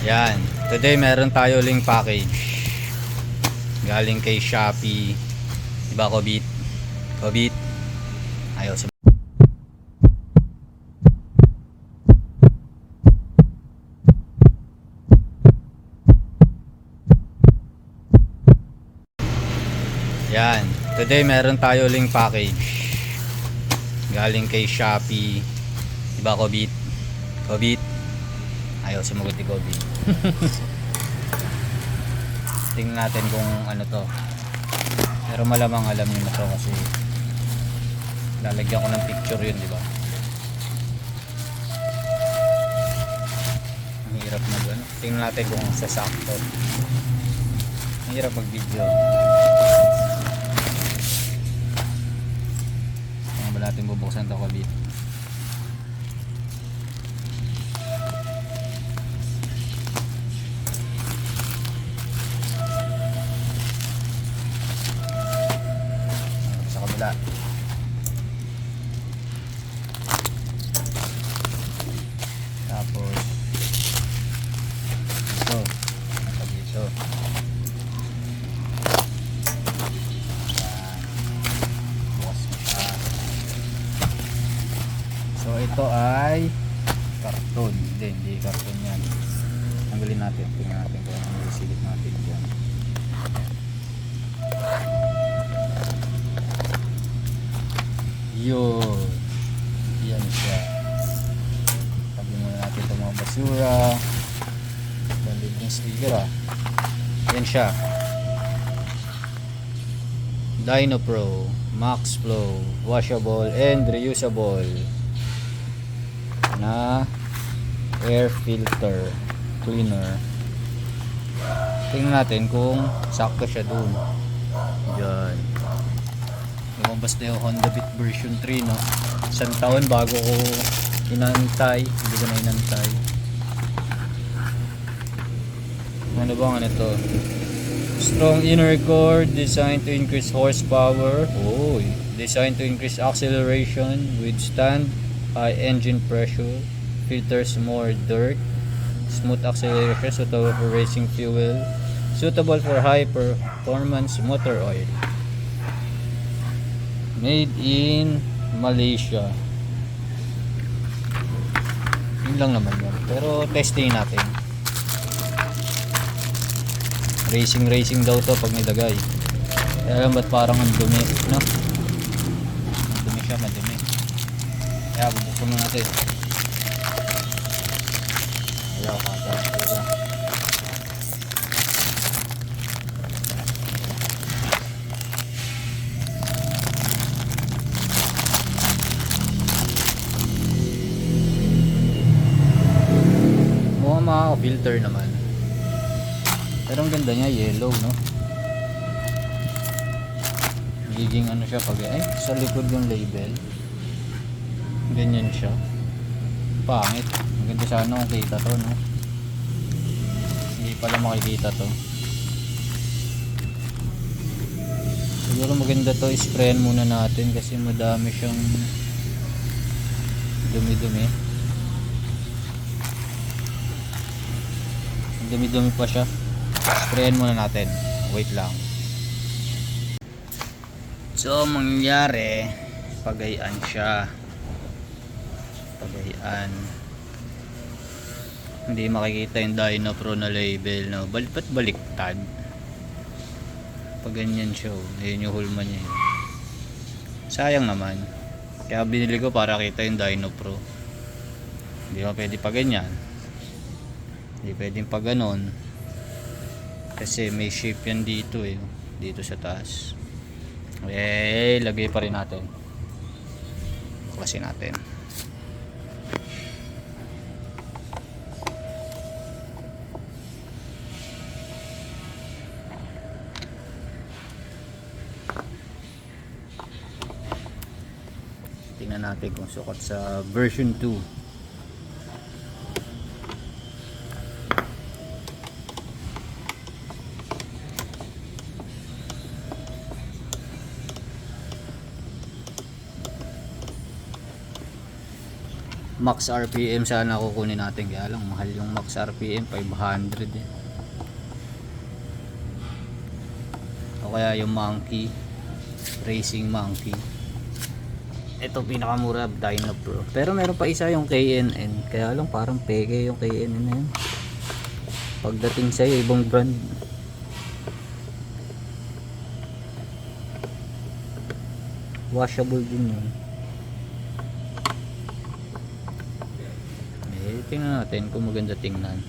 Yan. Today meron tayo link package. Galing kay Shopee. Diba Kobit? Kobit? Ayaw sa Yan. Today meron tayo link package. Galing kay Shopee. Diba Kobit? Kobit? Ayaw sumagot ni Kobe. Tingnan natin kung ano to. Pero malamang alam niyo na to kasi lalagyan ko ng picture yun, di ba? Ang hirap mag ano. Tingnan natin kung sasakto. Ang hirap mag video. Kaya ba natin bubuksan to Kobe? Siya. Dino Pro, Max Flow, washable and reusable na air filter cleaner. Tingnan natin kung sakto siya dun. Yan lumabas na yung Honda Beat version 3 no isang taon bago ko inantay hindi ko na inantay ano ba ano to strong inner core designed to increase horsepower oh designed to increase acceleration withstand high engine pressure filters more dirt smooth acceleration suitable for racing fuel suitable for high performance motor oil Made in Malaysia. Yun lang naman yan. Pero testing natin. Racing racing daw to pag nilagay. Kaya alam ba't parang ang dumi, no? Madumi siya, madumi. Kaya bubuksan mo natin. Ayaw. Mukhang makaka-filter naman. Pero ang ganda niya, yellow, no? Magiging ano siya pag... Ay, sa likod yung label. Ganyan siya. Pangit. Maganda sana kung kita to, no? Hindi pala makikita to. Siguro maganda to, sprayan muna natin kasi madami siyang dumi-dumi. dumi-dumi pa siya sprayan muna natin. Wait lang. So ang mangyayari pagayaan siya. Pagayaan hindi makikita yung Dyno Pro na label no? Balipat baliktad? Pag ganyan siya oh. ayun yung hulma niya sayang naman. Kaya binili ko para kita yung Dyno Pro. Hindi pa pwede pa ganyan hindi pwedeng pa ganon kasi may shape yan dito eh. Dito sa taas. Eh lagay pa rin natin. Kasi natin. Tingnan natin kung sukat sa version 2 max RPM sana kukunin natin. Kaya lang mahal yung max RPM 500 eh. o kaya yung monkey racing monkey. Ito pinakamura Dyno Pro. Pero meron pa isa yung KNN kaya lang parang peke yung KNN na yun. Pagdating sa'yo ibang brand. Washable din yun eh tingnan natin kung maganda tingnan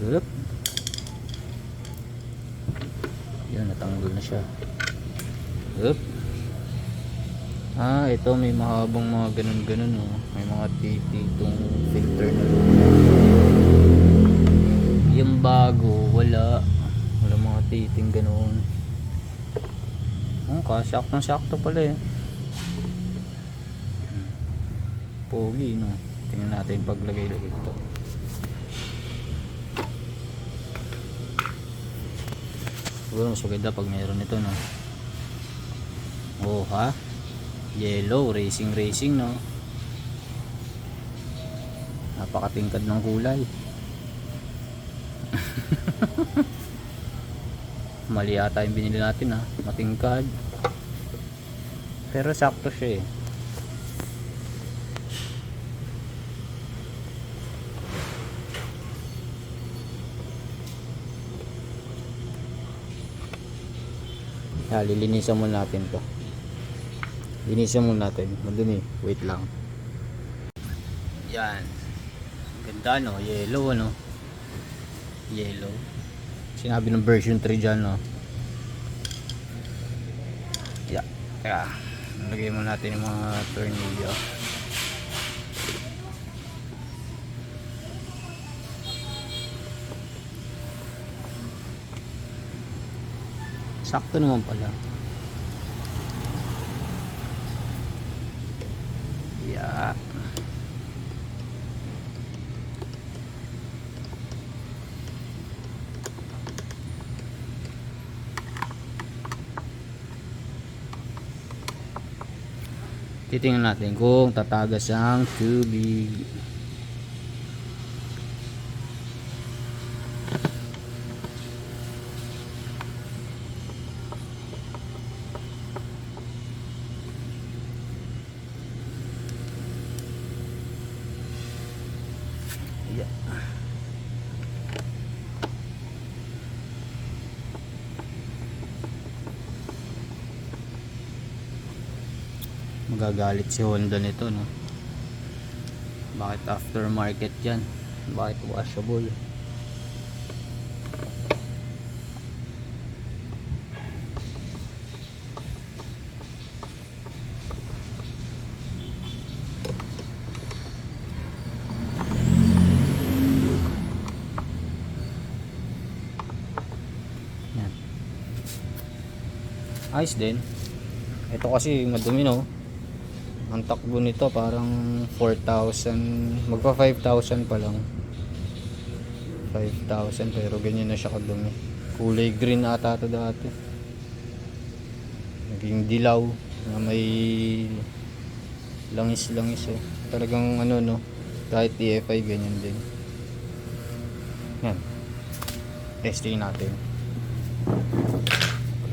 Yup. Yan, natanggal na siya. Yup. Ah, ito may mahabang mga ganun-ganun oh. May mga tititong filter na. Yung bago, wala. Wala mga titing ganun. Oh, kasaktong sakto pala eh. Pogi no. Tingnan natin paglagay-lagay ito. Siguro mas maganda pag mayroon ito no. Oh ha. Yellow, racing racing no. Napakatingkad ng kulay. Mali yata yung binili natin ha. Matingkad. Pero sakto siya eh. Kaya lilinisan muna natin to. Linisan muna natin. Madumi. Wait lang. Yan. Ganda no. Yellow ano. Yellow. Sinabi ng version 3 dyan no. Yeah. Kaya. Lagay mo natin yung mga tornilyo. Sakto naman pala. Yeah. Titingnan natin kung tatagas ang tubig. Yeah. Magagalit si Honda nito, no? Bakit aftermarket yan? Bakit washable? Yan. Ayos din. Ito kasi madumi no. Ang takbo nito parang 4,000, magpa 5,000 pa lang. 5,000 pero ganyan na siya kadumi. Kulay green ata ito dati. Naging dilaw na may langis-langis oh. Talagang ano no, kahit EFI ganyan din. Yan. Testing natin.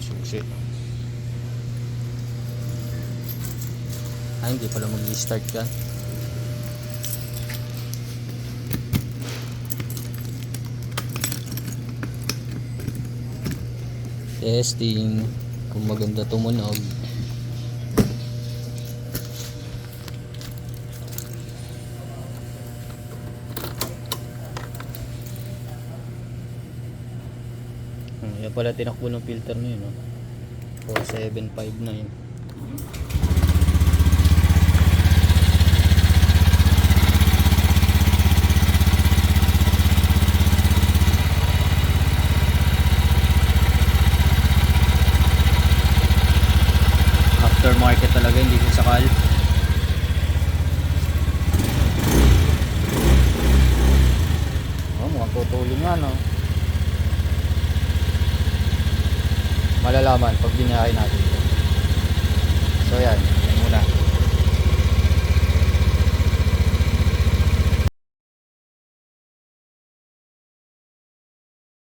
Suksi. Ah, hindi pala mag-start ka. Testing. Kung maganda tumunog. Hmm, yan pala tinakbo ng filter na yun. Oh. 4759. ano malalaman pag binahay natin so yan.